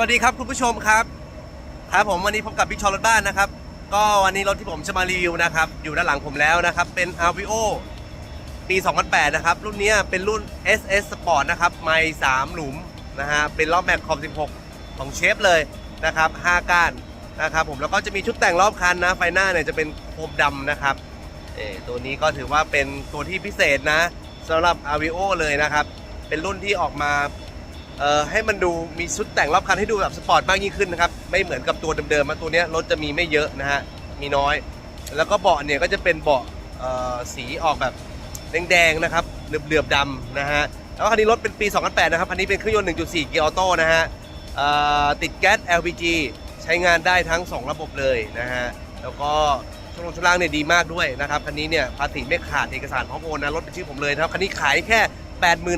วัสดีครับคุณผู้ชมครับ ครับผมวันนี้พบกับบิ๊กชอรถบ้านนะครับ ก็วันนี้รถที่ผมจะมารีวิวนะครับ อยู่ด้านหลังผมแล้วนะครับ เป็น a v i o ปี 2008 นะครับ รุ่นนี้เป็นรุ่น SS Sport นะครับ ไม่3หลุมนะฮะ เป็นรอบแม็กคอม 16 ของเชฟเลยนะครับ 5 ก้านนะครับผม แล้วก็จะมีชุดแต่งรอบคันนะ ไฟหน้าเนี่ยจะเป็นโคมดำนะครับ เออตัวนี้ก็ถือว่าเป็นตัวที่พิเศษนะสำหรับ a v i o เลยนะครับ เป็นรุ่นที่ออกมา ให้มันดูมีชุดแต่งรอบคันให้ดูแบบสปอร์ตมากยิ่งขึ้นนะครับ ไม่เหมือนกับตัวเดิมๆมาตัวนี้รถจะมีไม่เยอะนะฮะ มีน้อย แล้วก็เบาะเนี่ยก็จะเป็นเบาะเอ่อสีออกแบบแดงๆนะครับ เหลือบๆดำนะฮะ แล้วก็คันนี้รถเป็นปี 2008 นะครับ คันนี้เป็นเครื่องยนต์ 1.4 เกียร์ออโต้นะฮะติดแก๊ส LPG ใช้งานได้ทั้ง 2 ระบบเลยนะฮะ แล้วก็ช่วงลงช่วงล่างเนี่ยดีมากด้วยนะครับ คันนี้เนี่ยภาษีไม่ขาดเอกสารพร้อมโอนนะ รถเป็นชื่อผมเลยนะครับ คันนี้ขายแค่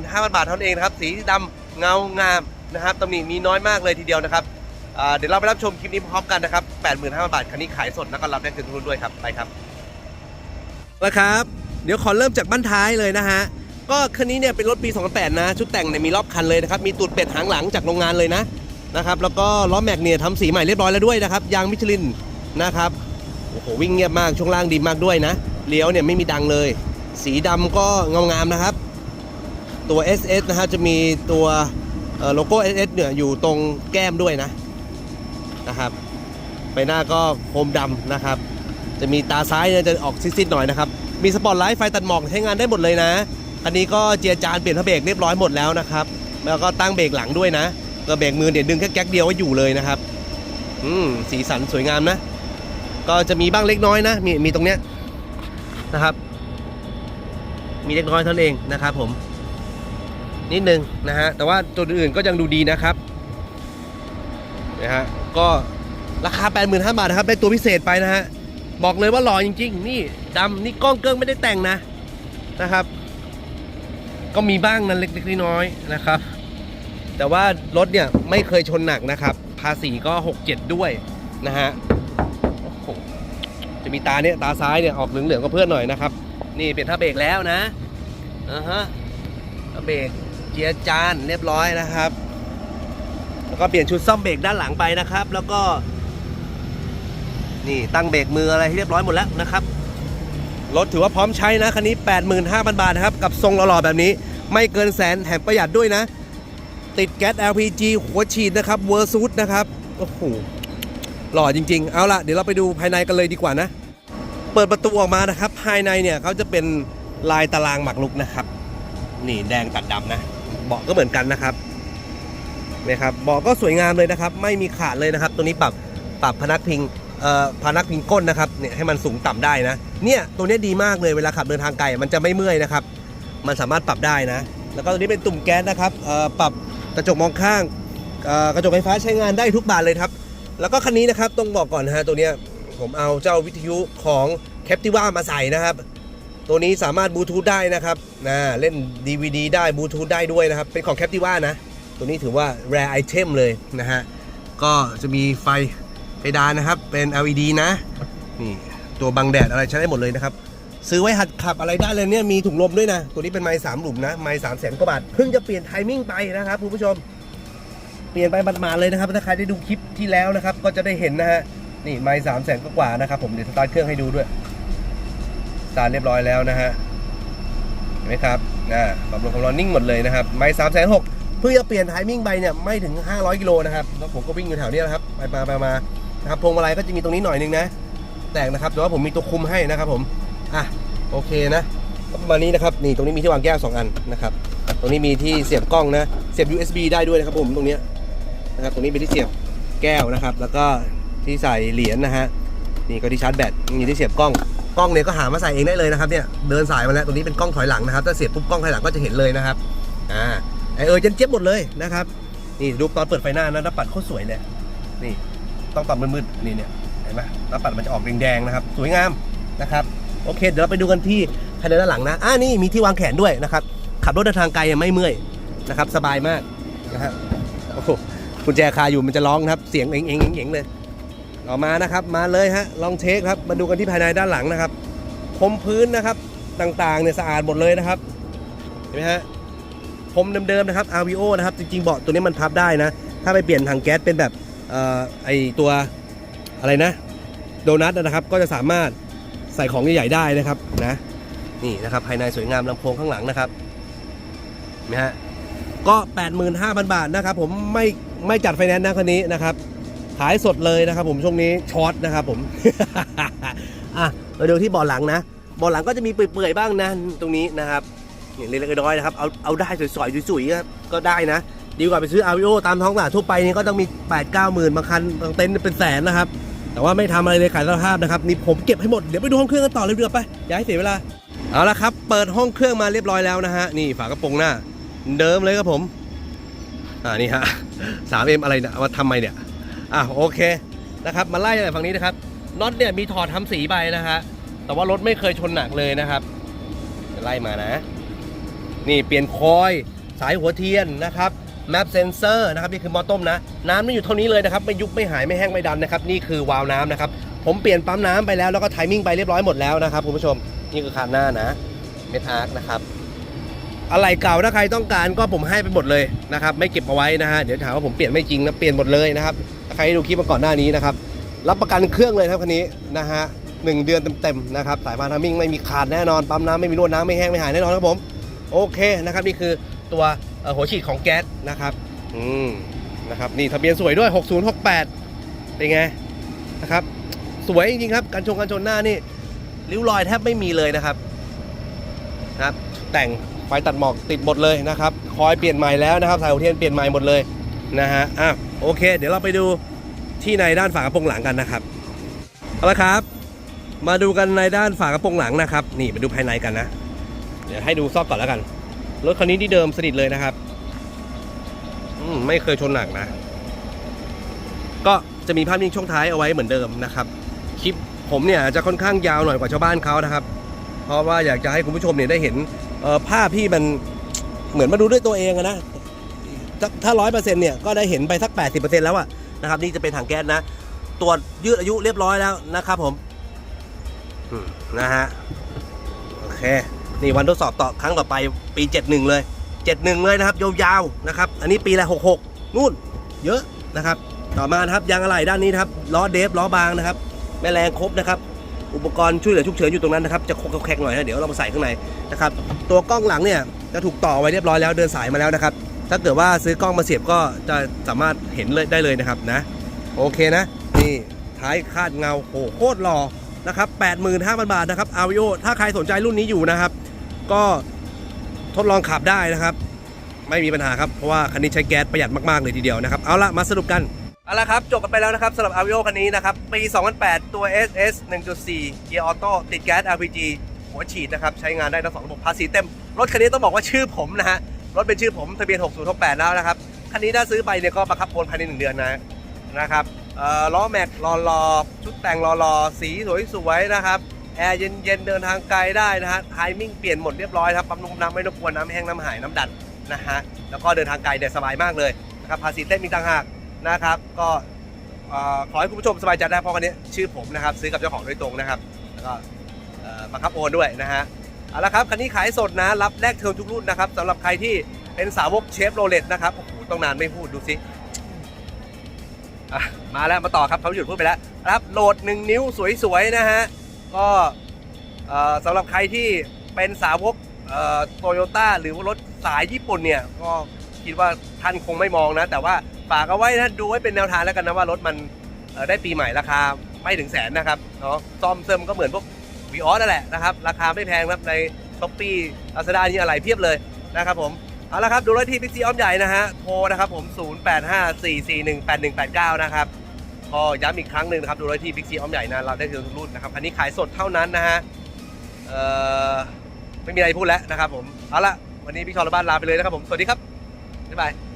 85,000 บาทเท่านั้นเองนะครับ สีดำ เงางามนะครับตำหนิมีน้อยมากเลยทีเดียวนะครับเดี๋ยวเราไปรับชมคลิปนี้พร้อมกันนะครับ 85,000 บาท คันนี้ขายสดแล้วก็รับได้คืนทุนด้วยครับ ไปครับนะครับ เดี๋ยวขอเริ่มจากบ้านท้ายเลยนะฮะ ก็คันนี้เนี่ยเป็นรถปี 2008 นะ ชุดแต่งเนี่ยมีรอบคันเลยนะครับ มีตูดเป็ดหางหลังจากโรงงานเลยนะนะครับ แล้วก็ล้อแม็กเนี่ยทำสีใหม่เรียบร้อยแล้วด้วยนะครับ ยางมิชลินนะครับ โอ้โหวิ่งเงียบมาก ช่วงล่างดีมากด้วยนะ เลี้ยวเนี่ยไม่มีดังเลย สีดำก็เงางามนะครับ ตัว SS นะฮะจะมีตัวโลโก้ SS เนี่ยอยู่ตรงแก้มด้วยนะนะครับใบหน้าก็โคมดำนะครับ จะมีตาซ้ายเนี่ยจะออกซิดๆหน่อยนะครับ มีสปอตไลท์ไฟตัดหมอกใช้งานได้หมดเลยนะอันนี้ก็เจียจานเปลี่ยนพระเบรกเรียบร้อยหมดแล้วนะครับ แล้วก็ตั้งเบรกหลังด้วยนะก็เบรกมือเดี๋ยวดึงแค่แก๊กเดียวไว้อยู่เลยนะครับ อืมสีสันสวยงามนะ ก็จะมีบ้างเล็กน้อยนะ มีมีตรงเนี้ยนะครับ มีเล็กน้อยเท่านั้นเองนะครับผม นิดนึงนะฮะแต่ว่าตัวอื่นๆก็ยังดูดีนะครับนะฮะก็ราคา 85,000บาทนะครับได้ตัวพิเศษไปนะฮะบอกเลยว่าหล่อจริง ๆ นี่ดำนี่กล้องเกิ้งไม่ได้แต่งนะนะครับ ก็มีบ้างนั้นเล็กๆน้อยๆนะครับ แต่ว่ารถเนี่ยไม่เคยชนหนักนะครับ ภาษีก็ 67 ด้วยนะฮะจะมีตาเนี่ยตาซ้ายเนี่ยออกเหลืองๆกับเพื่อนหน่อยนะครับ นี่เปลี่ยนท่าเบรกแล้วนะอ่าฮะท่าเบรก เกียร์จานเรียบร้อยนะครับ แล้วก็เปลี่ยนชุดซ่อมเบรกด้านหลังไปนะครับ แล้วก็ นี่ตั้งเบรกมืออะไรให้เรียบร้อยหมดแล้วนะครับรถถือว่าพร้อมใช้นะคันนี้ 85,000 บาทนะครับ กับทรงหล่อๆแบบนี้ ไม่เกินแสนแถมประหยัดด้วยนะ ติดแก๊ส LPG หัวฉีดนะครับเวอร์ซูดนะครับโอ้โหหล่อจริง ๆ เอาล่ะ เดี๋ยวเราไปดูภายในกันเลยดีกว่านะ เปิดประตูออกมานะครับ ภายในเนี่ยเขาจะเป็นลายตารางหมากรุกนะครับ นี่แดงตัดดำนะ เบาะก็เหมือนกันนะครับนี่ครับเบาะก็สวยงามเลยนะครับ ไม่มีขาดเลยนะครับ ตัวนี้ปรับปรับพนักพิงเอ่อพนักพิงก้นนะครับเนี่ยให้มันสูงต่ำได้นะเนี่ยตัวนี้ดีมากเลยเวลาขับเดินทางไกลมันจะไม่เมื่อยนะครับ มันสามารถปรับได้นะ แล้วก็ตัวนี้เป็นตุ่มแก๊สนะครับเอ่อปรับกระจกมองข้างเอ่อกระจกไฟฟ้าใช้งานได้ทุกบานเลยครับ แล้วก็คันนี้นะครับต้องบอกก่อนนะฮะตัวเนี้ยผมเอาเจ้าวิทยุของ Captiva มาใส่นะครับ ตัวนี้สามารถบลูทูธได้นะครับนะเล่น DVD ได้บลูทูธได้ด้วยนะครับ เป็นของ Captiva นะ ตัวนี้ถือว่า rare item เลยนะฮะ ก็จะมีไฟเพดานนะครับ เป็น LED นะ นี่ตัวบังแดดอะไรใช้ได้หมดเลยนะครับ ซื้อไว้หัดขับอะไรได้เลยเนี่ยมีถุงลมด้วยนะ ตัวนี้เป็นไม้สามหลุมนะ ไม้สามแสนกว่าบาท เพิ่งจะเปลี่ยนไทมิ่งไปนะครับคุณผู้ชม เปลี่ยนไปบัดๆเลยนะครับ ถ้าใครได้ดูคลิปที่แล้วนะครับ ก็จะได้เห็นนะฮะ นี่ไม้สามแสนกว่านะครับผม เดี๋ยวสตาร์ทเครื่องให้ดูด้วย สตาร์ทเรียบร้อยแล้วนะฮะเห็นไหมครับอ่าปรับลมความร้อนนิ่งหมดเลยนะครับไม้สามแสนหกเพิ่งจะเปลี่ยนไทมิ่งไปเนี่ยไม่ถึง 500 กิโลนะครับแล้วผมก็วิ่งอยู่แถวนี้นะครับไปมาไปมานะครับพวงมาลัยก็จะมีตรงนี้หน่อยนึงนะ แตกนะครับแต่ว่าผมมีตัวคุมให้นะครับผมอะโอเคนะประมาณนี้นะครับนี่ตรงนี้มีที่วางแก้ว 2 อันนะครับตรงนี้มีที่เสียบกล้องนะเสียบ USB ได้ด้วยนะครับผมตรงเนี้ยนะครับตรงนี้เป็นที่เสียบแก้วนะครับ แล้วก็ที่ใส่เหรียญนะฮะนี่ก็ที่ชาร์จแบตมีที่เสียบกล้อง กล้องเนี่ยก็หามาใส่เองได้เลยนะครับเนี่ยเดินสายมาแล้วตรงนี้เป็นกล้องถอยหลังนะครับถ้าเสียบปุ๊บกล้องถอยหลังก็จะเห็นเลยนะครับอ่าไอเออเจนเจี๊ยบหมดเลยนะครับนี่ดูตอนเปิดไฟหน้านะหน้าปัดโคตรสวยเลยนี่ต้องตอนมืดๆนี่เนี่ยเห็นไหมหน้าปัดมันจะออกแดงๆนะครับ สวยงามนะครับโอเค เดี๋ยวเราไปดูกันที่ภายในด้านหลังนะอ่านี่มีที่วางแขนด้วยนะครับขับรถเดินทางไกลไม่เมื่อยนะครับ สบายมากนะฮะโอ้โหกุญแจคาอยู่มันจะร้องนะครับ เสียงเอ็งเอ็งเอ็งเอ็งเลย ออกมานะครับ มาเลยฮะ ลองเช็คครับ มาดูกันที่ภายในด้านหลังนะครับพรมพื้นนะครับต่างๆเนี่ยสะอาดหมดเลยนะครับ เห็นไหมฮะพรมเดิมๆนะครับ RVO นะครับ จริงๆเบาะตัวนี้มันพับได้นะ ถ้าไปเปลี่ยนถังแก๊สเป็นแบบออไอตัวอะไรนะ โดนัทนะครับ ก็จะสามารถใส่ของใหญ่ๆได้นะครับนะ นี่นะครับภายในสวยงามลำโพงข้างหลังนะครับเห็นไหมฮะก็ 85,000 บาทนะครับ ผมไม่ไม่จัดไฟแนนซ์นะคันนี้นะครับ ขายสดเลยนะครับผมช่วงนี้ช็อตนะครับผม อะเราดูที่เบาะหลังนะเบาะหลังก็จะมีเปื่อยๆบ้างนะตรงนี้นะครับนี่เล็กๆน้อยๆนะครับเอาเอาได้สวยๆสวยๆก็ก็ได้นะ ดีกว่าไปซื้ออาวิโอตามท้องตลาดทั่วไปนี่ก็ต้องมี8 9หมื่นบางคันบางเต็นท์เป็นแสนนะครับ แต่ว่าไม่ทำอะไรเลยขายสภาพนะครับนี่ผมเก็บให้หมดเดี๋ยวไปดูห้องเครื่องกันต่อเลยเรือไปอย่าให้เสียเวลาเอาละครับ เปิดห้องเครื่องมาเรียบร้อยแล้วนะฮะนี่ฝากระโปรงหน้า เดิมเลยครับผมอ่านี่ฮะ 3M อะไรเนี่ยเอามาทำไมเนี่ย อะโอเคนะครับมาไล่อะไรฝั่งนี้นะครับน็อตเนี่ยมีถอดทำสีไปนะฮะแต่ว่ารถไม่เคยชนหนักเลยนะครับจะไล่มานะ นี่เปลี่ยนคอยสายหัวเทียนนะครับแมปเซนเซอร์นะครับนี่คือมอต้มนะ น้ำไม่อยู่เท่านี้เลยนะครับไม่ยุบไม่หายไม่แห้งไม่ดันนะครับนี่คือวาล์วน้ำนะครับผมเปลี่ยนปั๊มน้ำไปแล้วแล้วก็ไทมิ่งไปเรียบร้อยหมดแล้วนะครับคุณผู้ชมนี่คือคานหน้านะเมทอาร์คนะครับ อะไรเก่าถ้าใครต้องการก็ผมให้ไปหมดเลยนะครับ ไม่เก็บเอาไว้นะฮะเดี๋ยวถามว่าผมเปลี่ยนไม่จริงนะเปลี่ยนหมดเลยนะครับใครดูคลิปมาก่อนหน้านี้นะครับ รับประกันเครื่องเลยครับคันนี้นะฮะหนึ่งเดือนเต็มๆนะครับสายพานทามมิ่งไม่มีขาดแน่นอนปั๊มน้ำไม่มีรั่วน้ำไม่แห้งไม่หายแน่นอนครับผม โอเคนะครับนี่คือตัวหัวฉีดของแก๊สนะครับอืมนะครับนี่ทะเบียนสวยด้วย 6068 เป็นไงนะครับสวยจริงๆครับกันชงกันชนหน้านี่ริ้วรอยแทบไม่มีเลยนะครับนะครับ แต่ง ไฟตัดหมอกติดหมดเลยนะครับคอยเปลี่ยนใหม่แล้วนะครับสายหัวเทียนเปลี่ยนใหม่หมดเลยนะฮะอะโอเค เดี๋ยวเราไปดูที่ในด้านฝากระโปรงหลังกันนะครับเอาละครับ มาดูกันในด้านฝากระโปรงหลังนะครับ นี่ไปดูภายในกันนะ เดี๋ยวให้ดูซอกก่อนแล้วกันรถคันนี้ที่เดิมสนิทเลยนะครับอืมไม่เคยชนหนักนะ ก็จะมีภาพนิ่งช่วงท้ายเอาไว้เหมือนเดิมนะครับ คลิปผมเนี่ยจะค่อนข้างยาวหน่อยกว่าชาวบ้านเขานะครับ เพราะว่าอยากจะให้คุณผู้ชมเนี่ยได้เห็น ภาพที่มันเหมือนมาดูด้วยตัวเองนะถ้าร้อยเปอร์เซ็นต์เนี่ยก็ได้เห็นไปสักแปดสิบเปอร์เซ็นต์แล้วอะนะครับนี่จะเป็นถังแก๊สนะตรวจยืดอายุเรียบร้อยแล้วนะครับผมอืมนะฮะโอเคนี่วันทดสอบต่อครั้งต่อไปปี 71 เลย 71 เลยนะครับยาวๆนะครับ อันนี้ปีละ 66 นู่น เยอะนะครับ ต่อมานะครับยางอะไหล่ด้านนี้นะครับล้อเดฟล้อบางนะครับ แม่แรงครบนะครับ อุปกรณ์ช่วยเหลือฉุกเฉินอยู่ตรงนั้นนะครับจะโคกแคกหน่อยนะเดี๋ยวเรามาใส่ข้างในนะครับตัวกล้องหลังเนี่ยจะถูกต่อไว้เรียบร้อยแล้วเดินสายมาแล้วนะครับ ถ้าเกิดว่าซื้อกล้องมาเสียบก็จะสามารถเห็นเลยได้เลยนะครับนะ โอเคนะ นี่ท้ายคาดเงาโอ้โหโคตรหล่อนะครับ85,000 บาทนะครับอาวิโอถ้าใครสนใจรุ่นนี้อยู่นะครับ ก็ทดลองขับได้นะครับ ไม่มีปัญหาครับเพราะว่าคันนี้ใช้แก๊สประหยัดมากๆเลยทีเดียวนะครับเอาละมาสรุปกัน เอาละครับจบกันไปแล้วนะครับสำหรับ a v i o คันนี้นะครับ ปี 2008 ตัว SS 1.4 เกียร์ออโต้ติดแก๊ส LPG หัวฉีดนะครับ ใช้งานได้ทั้งสองระบบภาษีเต็ม รถคันนี้ต้องบอกว่าชื่อผมนะฮะ รถเป็นชื่อผมทะเบียน 6068 แล้วนะครับ คันนี้ถ้าซื้อไปเนี่ยก็ประคับโอนภายใน 1 เดือนนะนะครับล้อแม็กรอรอชุดแต่งรอรอสีสวยๆนะครับแอร์เย็นๆเดินทางไกลได้นะฮะไทมิ่งเปลี่ยนหมดเรียบร้อยครับปั๊มนมน้ำไม่รบกวนน้ำแห้งน้ำหายน้ำดันนะฮะแล้วก็เดินทางไกลเนี่ยสบายมากเลยนะครับภาษีเต้นมีต่างหาก นะครับ ก็ขอให้คุณผู้ชมสบายใจได้เพราะคันนี้ชื่อผมนะครับ ซื้อกับเจ้าของโดยตรงนะครับ แล้วก็บังคับโอนด้วยนะฮะเอาละครับคันนี้ขายสดนะ รับแลกเทอมทุกรุ่นนะครับสำหรับใครที่เป็นสาวกเชฟโรเลตนะครับโอ้โหต้องนานไม่พูดดูสิมาแล้วมาต่อครับเขาหยุดพูดไปแล้วครับโหลด 1 นิ้วสวยๆนะฮะก็สำหรับใครที่เป็นสาวกโตโยต้าหรือว่ารถสายญี่ปุ่นเนี่ยก็คิดว่าท่านคงไม่มองนะ แต่ว่า ฝากเอาไว้นะดูไว้เป็นแนวทางแล้วกันนะว่ารถมันได้ปีใหม่ราคาไม่ถึงแสนนะครับเนาะซ่อมเสริมก็เหมือนพวกวีออสนั่นแหละนะครับ ราคาไม่แพงนะครับในช้อปปี้ลาซาด้านี่อะไรเพียบเลยนะครับผมเอาละครับดูรถที่พิกซีอ้อมใหญ่นะฮะโทรนะครับผม 0854418189 นะครับก็ย้ำอีกครั้งหนึ่งนะครับดูรถที่พิกซีอ้อมใหญ่นะเราได้เจอทุกรุ่นนะครับคันนี้ขายสดเท่านั้นนะฮะเอ่อไม่มีอะไรพูดแล้วนะครับผมเอาละวันนี้พี่ชอรบ้านลาไปเลยนะครับผมสวัสดีครับบ๊ายบาย